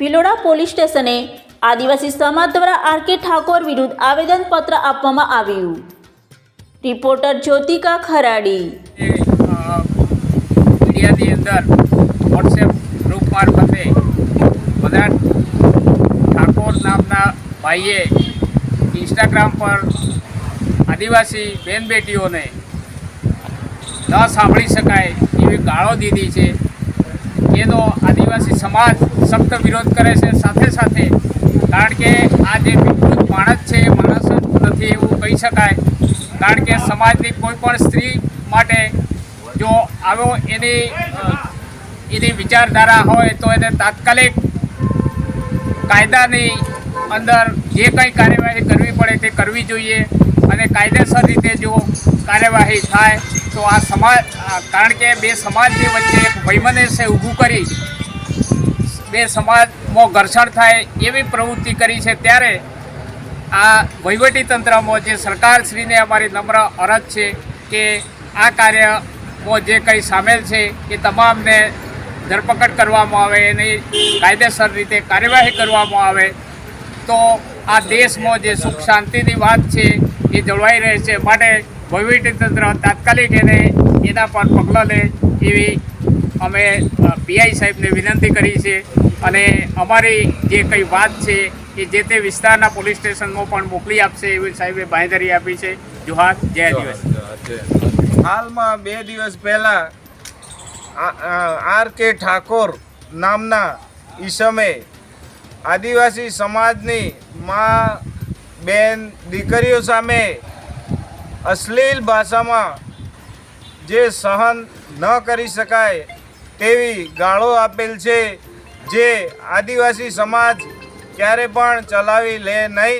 Bhiloda police સ્ટેશને આદિવાસી સમાજ દ્વારા આર કે ઠાકોર વિરુદ્ધ આવેદનપત્ર આપવામાં આવ્યું. રિપોર્ટર જ્યોતિકા ખરાડી. મીડિયાની અંદર વોટ્સએપ ગ્રુપ મારફતે બધા ઠાકોર નામના ભાઈએ ઇન્સ્ટાગ્રામ પર આદિવાસી બેન બેટીઓને ન સાંભળી શકાય એવી ગાળો દીધી છે. એનો આદિવાસી સમાજ સખ્ત વિરોધ કરે છે. સાથે સાથે કારણ કે આ જે વિકૃત માણસ છે માણસ જ નથી એવું કહી શકાય. કારણ કે સમાજની કોઈ પણ સ્ત્રી માટે જો આવો એની એની વિચારધારા હોય તો એને તાત્કાલિક કાયદાની અંદર જે કંઈ કાર્યવાહી કરવી પડે તે કરવી જોઈએ અને કાયદેસર રીતે જો કાર્યવાહી થાય તો આ સમાજ કારણ કે બે સમાજની વચ્ચે એક વૈમનસ્ય ઊભું કરી બે સમાજમાં ઘર્ષણ થાય એવી પ્રવૃત્તિ કરી છે, ત્યારે આ વહીવટીતંત્રમાં જે સરકારશ્રીને અમારી નમ્ર અરજ છે કે આ કાર્યમાં જે કંઈ સામેલ છે એ તમામને ધરપકડ કરવામાં આવે, એની કાયદેસર રીતે કાર્યવાહી કરવામાં આવે, તો આ દેશમાં જે સુખ શાંતિની વાત છે એ જળવાઈ રહે છે. માટે વહીવટીતંત્ર તાત્કાલિક એને એના પર પગલાં લે એવી અમે પીઆઈ સાહેબને વિનંતી કરી છે. અને અમારી જે કંઈ વાત છે એ જે તે વિસ્તારના પોલીસ સ્ટેશનમાં પણ મોકલી આપશે એવી સાહેબે બાંહેધરી આપી છે. જોહાર જય દિવસ હાલમાં બે દિવસ પહેલાં આર કે ઠાકોર નામના ઈસમે આદિવાસી સમાજની મા બેન દીકરીઓ સામે અશ્લીલ ભાષામાં જે સહન ન કરી શકાય તેવી ગાળો આપેલ છે, જે આદિવાસી સમાજ ક્યારે પણ ચલાવી લે નહીં.